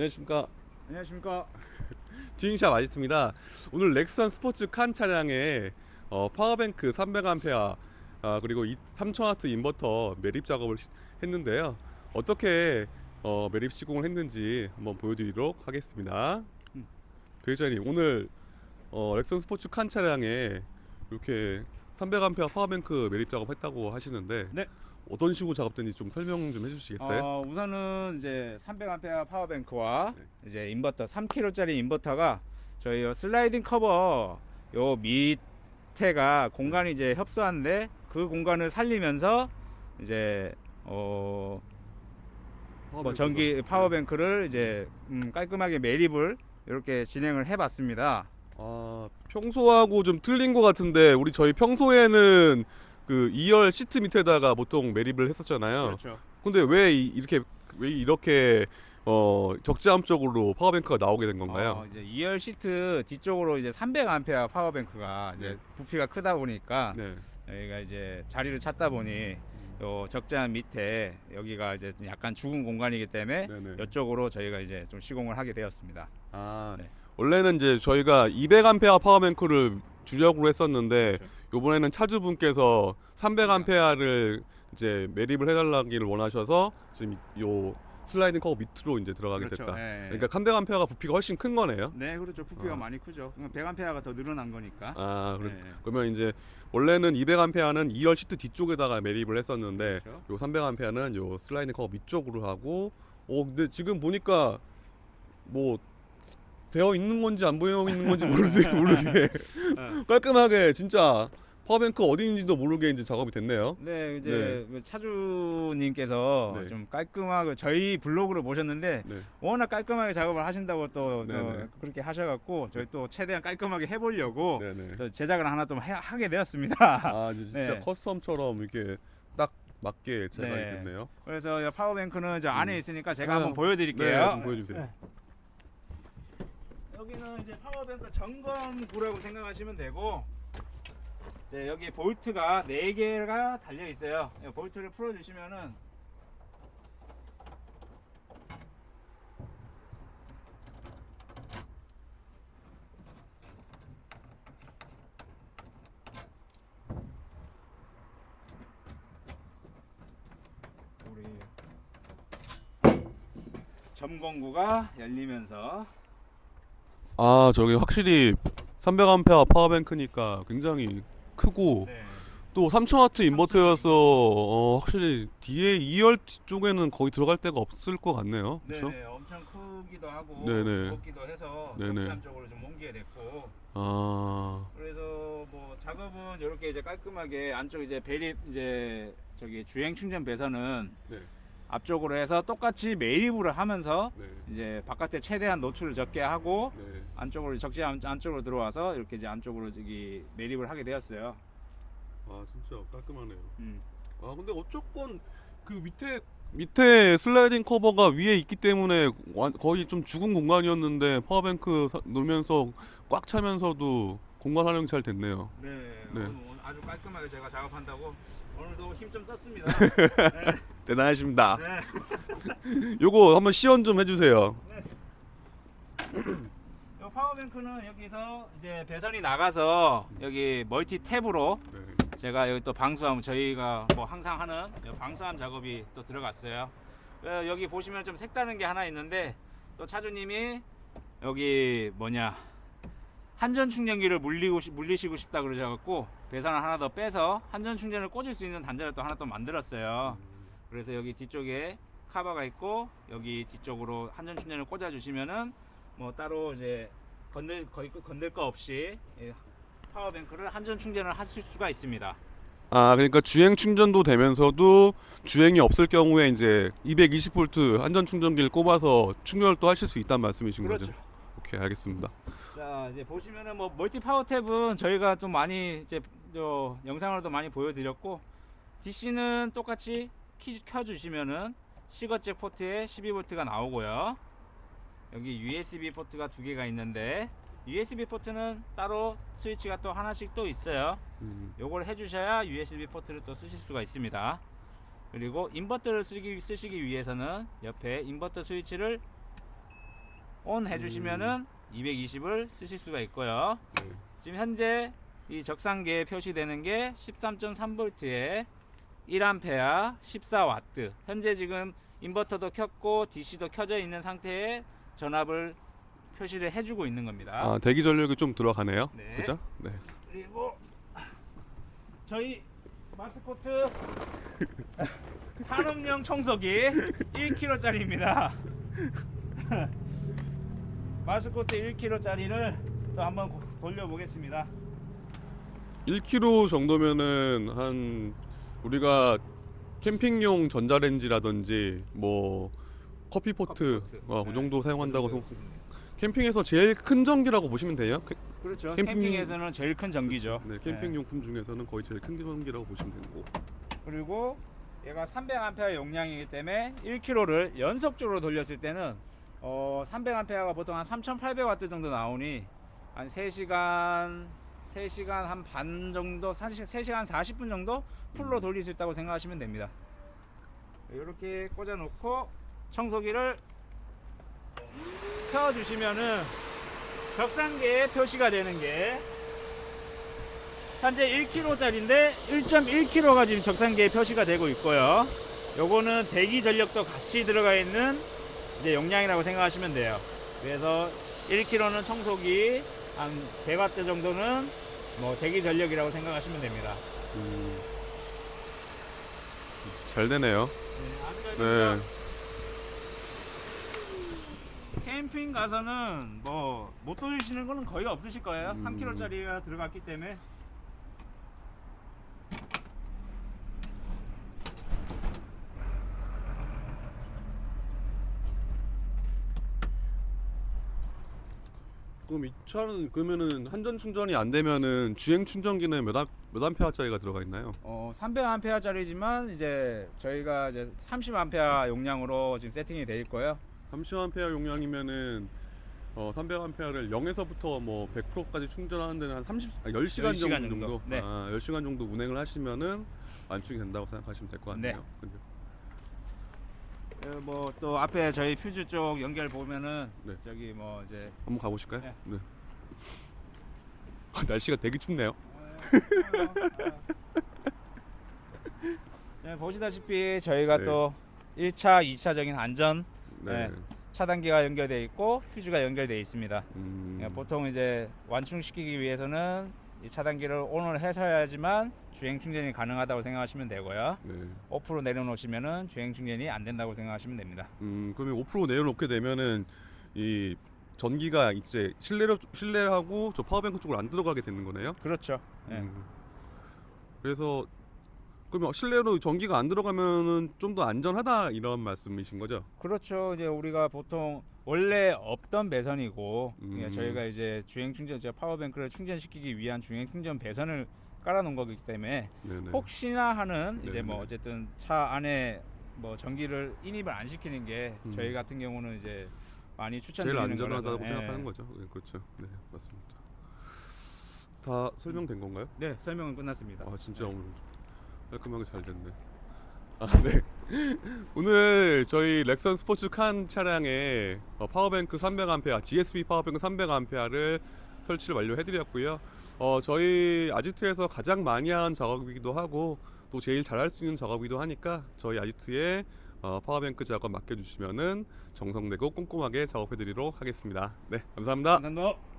안녕하십니까 안녕하십니까. 튜닝샵 아지트입니다 오늘 렉선 스포츠 칸 차량에 어, 파워뱅크 300A 아, 그리고 3000W 인버터 매립 작업을 시- 했는데요 어떻게 어, 매립 시공을 했는지 한번 보여드리도록 하겠습니다 음. 배우자님 오늘 어, 렉선 스포츠 칸 차량에 이렇게 300A 파워뱅크 매립 작업했다고 하시는데 네. 어떤 식으로 작업됐는지 좀 설명 좀 해주시겠어요? 어, 우선은 이제 300A 파워뱅크와 네. 이제 인버터 3kg짜리 인버터가 저희 요 슬라이딩 커버 요 밑에가 공간이 이제 협소한데 그 공간을 살리면서 이제 어, 뭐 전기 파워뱅크를 이제 음, 깔끔하게 매립을 이렇게 진행을 해봤습니다. 아 평소하고 좀 틀린 것 같은데 우리 저희 평소에는 그 2열 시트 밑에다가 보통 매립을 했었잖아요. 그렇죠. 근데 왜 이- 이렇게 왜 이렇게 어 적재함 쪽으로 파워뱅크가 나오게 된 건가요? 어, 이제 2열 시트 뒤쪽으로 이제 300A 파워뱅크가 이제 네. 부피가 크다 보니까 네. 여기가 이제 자리를 찾다 보니 요 적재함 밑에 여기가 이제 좀 약간 죽은 공간이기 때문에 네네. 이쪽으로 저희가 이제 좀 시공을 하게 되었습니다. 아 네. 원래는 이제 저희가 200A 파워뱅크를 주력으로 했었는데 그렇죠. 요번에는 차주분께서 300A를 이제 매립을 해달라기를 원하셔서 지금 요 슬라이딩 커브 밑으로 이제 들어가게 됐다. 네. 그러니까 300A가 부피가 훨씬 큰 거네요. 네, 그렇죠. 부피가 어. 많이 크죠. 100A가 더 늘어난 거니까. 아, 그래. 네. 그러면 이제 원래는 200A는 2열 시트 뒤쪽에다가 매립을 했었는데 그렇죠. 요 300A는 요 슬라이딩 커버 밑쪽으로 하고 어 근데 지금 보니까 뭐 되어 있는 건지 안 되어 있는 건지 모르게 모르게 네. 깔끔하게 진짜 파워뱅크 어디 있는지도 모르게 이제 작업이 됐네요. 네, 이제 차주님께서 네. 좀 깔끔하게 저희 블로그를 보셨는데 네. 워낙 깔끔하게 작업을 하신다고 또, 또 네네. 그렇게 하셔갖고 저희 또 최대한 깔끔하게 해보려고 네, 네. 또 제작을 하나 좀 해, 하게 되었습니다. 아, 이제 진짜 네. 커스텀처럼 이렇게 딱 맞게 제가 네. 있겠네요. 그래서 이 파워뱅크는 저 안에 음. 있으니까 제가 아, 한번 보여드릴게요. 네, 좀 보여주세요. 네. 여기는 이제 파워뱅크 점검구라고 생각하시면 되고 이제 여기 볼트가 4개가 달려 있어요. 이 볼트를 풀어 주시면은 점검구가 열리면서 아, 저기 확실히 300A 파워뱅크니까 굉장히 크고 네. 또 3000W 인버터여서 어, 확실히 뒤에 2열 쪽에는 거의 들어갈 데가 없을 것 같네요. 그렇죠? 네네 엄청 크기도 하고 네네. 무겁기도 해서 네네. 적재함 쪽으로 좀 옮기게 됐고 아, 그래서 뭐 작업은 이렇게 이제 깔끔하게 안쪽 이제 배립 이제 저기 주행 충전 배선은 네. 앞쪽으로 해서 똑같이 매립을 하면서 네. 이제 바깥에 최대한 노출을 적게 하고 네. 안쪽으로 적재 안- 안쪽으로 들어와서 이렇게 이제 안쪽으로 저기 매립을 하게 되었어요. 아, 진짜 깔끔하네요. 음. 아, 근데 어쨌건 그 밑에 밑에 슬라이딩 커버가 위에 있기 때문에 완- 거의 좀 죽은 공간이었는데 파워뱅크 사- 놓으면서 꽉 차면서도 공간 활용이 잘 됐네요. 네, 네. 오늘 아주 깔끔하게 제가 작업한다고 오늘도 힘 좀 썼습니다. 대단하십니다. 네. 요거 한번 시연 좀 해주세요. 이 파워뱅크는 여기서 이제 배선이 나가서 여기 멀티 탭으로 네. 제가 여기 또 방수함 저희가 뭐 항상 하는 이 방수함 작업이 또 들어갔어요. 어, 여기 보시면 좀 색다른 게 하나 있는데 또 차주님이 여기 뭐냐 한전 충전기를 물리고 싶- 물리시고 싶다 그러셔갖고 배선을 하나 더 빼서 한전 충전을 꽂을 수 있는 단자를 또 하나 또 만들었어요. 그래서 여기 뒤쪽에 카바가 있고 여기 뒤쪽으로 한전 충전을 꽂아 주시면은 뭐 따로 이제 건들 거의 건들 거 없이 이 파워뱅크를 한전 충전을 하실 수가 있습니다. 아 그러니까 주행 충전도 되면서도 주행이 없을 경우에 이제 220V 한전 충전기를 꼽아서 충전을 또 하실 수 있다는 말씀이신 그렇죠. 거죠? 오케이 알겠습니다. 자 이제 보시면은 뭐 멀티 파워 탭은 저희가 좀 많이 이제 저 영상으로도 많이 보여드렸고 DC는 똑같이 키 켜주시면은 시거잭 포트에 12V가 나오고요. 여기 USB 포트가 두 개가 있는데 USB 포트는 따로 스위치가 또 하나씩 또 있어요. 음, 요걸 해주셔야 USB 포트를 또 쓰실 수가 있습니다. 그리고 인버터를 쓰기, 쓰시기 위해서는 옆에 인버터 스위치를 온 해주시면은 220을 쓰실 수가 있고요. 네. 지금 현재 이 적상계에 표시되는 게 13.3V에 1A 14W. 현재 지금 인버터도 켰고 DC도 켜져 있는 상태에 전압을 표시를 해주고 있는 겁니다. 아 대기 전력이 좀 들어가네요. 네. 그죠? 네. 그리고 저희 마스코트 산업용 청소기 1kg짜리입니다. 마스코트 1kg짜리를 또 한번 고- 돌려보겠습니다. 1kg 정도면은 한 우리가 캠핑용 전자레인지라든지 뭐 커피포트 커피포트. 어, 그 네. 정도 사용한다고 생- 캠핑에서 제일 큰 전기라고 보시면 돼요. 캠- 그렇죠. 캠핑- 캠핑 에서는 제일 큰 전기죠. 네, 캠핑 용품 중에서는 거의 제일 큰 전기라고 보시면 되고. 그리고 얘가 300A 용량이기 때문에 1kg를 연속적으로 돌렸을 때는 어 300A가 보통 한 3,800W 정도 나오니 한 3시간 3시간 한 반 정도 3시간 40분 정도 풀로 돌릴 수 있다고 생각하시면 됩니다. 이렇게 꽂아 놓고 청소기를 켜 주시면은 적상계에 표시가 되는 게 현재 1kg짜리인데 1.1kg가 지금 적상계에 표시가 되고 있고요. 요거는 대기 전력도 같이 들어가 있는 이제 용량이라고 생각하시면 돼요. 그래서 1kg는 청소기 한 100W 정도는 뭐 대기 전력이라고 생각하시면 됩니다. 음, 잘 되네요. 네. 네. 캠핑 가서는 뭐 못 돌리시는 거는 거의 없으실 거예요. 음. 3kg짜리가 들어갔기 때문에. 그럼 이 차는 그러면은 한전 충전이 안 되면은 주행 충전기는 몇, 아, 몇 암페어짜리가 들어가 있나요? 어, 300A짜리지만 이제 저희가 이제 30A 용량으로 지금 세팅이 돼 있고요. 30암페어 용량이면은 어, 300암페어를 0에서부터 뭐 100%까지 충전하는 데는 한 30, 아, 10시간, 10시간 정도, 정도. 정도? 네. 아, 10시간 정도 운행을 하시면은 완충이 된다고 생각하시면 될 것 같네요. 네. 뭐 또 앞에 저희 퓨즈 쪽 연결 보면은 네. 저기 뭐 이제 한번 가보실까요? 네. 네. 아, 날씨가 되게 춥네요. 자, 보시다시피 저희가 네. 또 1차, 2차적인 안전 네. 네. 차단기가 연결되어 있고 퓨즈가 연결되어 있습니다. 음, 그러니까 보통 이제 완충시키기 위해서는 이 차단기를 온을 해서야지만 주행 충전이 가능하다고 생각하시면 되고요. 네. 오프로 내려놓으시면은 주행 충전이 안 된다고 생각하시면 됩니다. 음, 그러면 5% 내려놓게 되면은 이 전기가 이제 실내로 실내하고 저 파워뱅크 쪽으로 안 들어가게 되는 거네요. 그렇죠. 예. 음. 그래서 그러면 실내로 전기가 안 들어가면은 좀 더 안전하다 이런 말씀이신 거죠? 그렇죠. 이제 우리가 보통 원래 없던 배선이고 음. 예, 저희가 이제 주행 충전, 제가 파워뱅크를 충전시키기 위한 주행 충전 배선을 깔아놓은 거기 때문에 네네. 혹시나 하는 이제 네네. 뭐 어쨌든 차 안에 뭐 전기를 인입을 안 시키는 게 음. 저희 같은 경우는 이제 많이 제일 추천드리는 안전하다고 거라서 예. 생각하는 거죠. 네, 그렇죠. 네, 맞습니다. 다 설명된 건가요? 네, 설명은 끝났습니다. 아 진짜 오늘 깔끔하게 잘 됐네. 아 네. 오늘 저희 렉선 스포츠 칸 차량에 어, 파워뱅크 300A, GSB 파워뱅크 300A를 설치를 완료해드렸고요. 어, 저희 아지트에서 가장 많이 한 작업이기도 하고 또 제일 잘할 수 있는 작업이기도 하니까 저희 아지트에 어, 파워뱅크 작업 맡겨주시면은 정성내고 꼼꼼하게 작업해드리도록 하겠습니다. 네, 감사합니다. 감사합니다.